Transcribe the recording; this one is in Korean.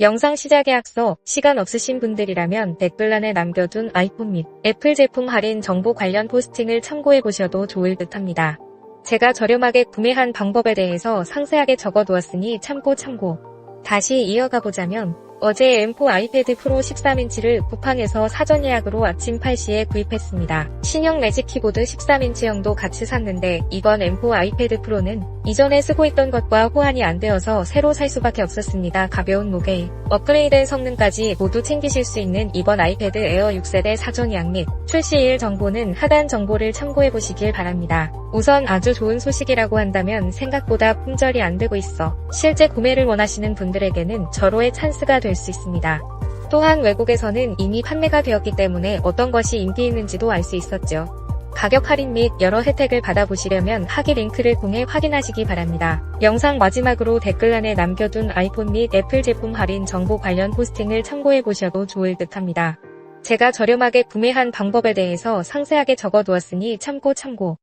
영상 시작에 앞서 시간 없으신 분들이라면 댓글란에 남겨둔 아이폰 및 애플 제품 할인 정보 관련 포스팅을 참고해 보셔도 좋을 듯 합니다. 제가 저렴하게 구매한 방법에 대해서 상세하게 적어 두었으니 참고 참고. 다시 이어가 보자면 어제 M4 아이패드 프로 13인치를 쿠팡에서 사전 예약으로 아침 8시에 구입했습니다. 신형 매직 키보드 13인치형도 같이 샀는데 이번 M4 아이패드 프로는 이전에 쓰고 있던 것과 호환이 안 되어서 새로 살 수밖에 없었습니다. 가벼운 무게, 업그레이드된 성능까지 모두 챙기실 수 있는 이번 아이패드 에어 6세대 사전 예약 및 출시일 정보는 하단 정보를 참고해 보시길 바랍니다. 우선 아주 좋은 소식이라고 한다면 생각보다 품절이 안 되고 있어 실제 구매를 원하시는 분들에게는 절호의 찬스가 될 수 있습니다. 또한 외국에서는 이미 판매가 되었기 때문에 어떤 것이 인기 있는지도 알 수 있었죠. 가격 할인 및 여러 혜택을 받아보시려면 하기 링크를 통해 확인하시기 바랍니다. 영상 마지막으로 댓글란에 남겨둔 아이폰 및 애플 제품 할인 정보 관련 포스팅을 참고해 보셔도 좋을 듯 합니다. 제가 저렴하게 구매한 방법에 대해서 상세하게 적어두었으니 참고 참고.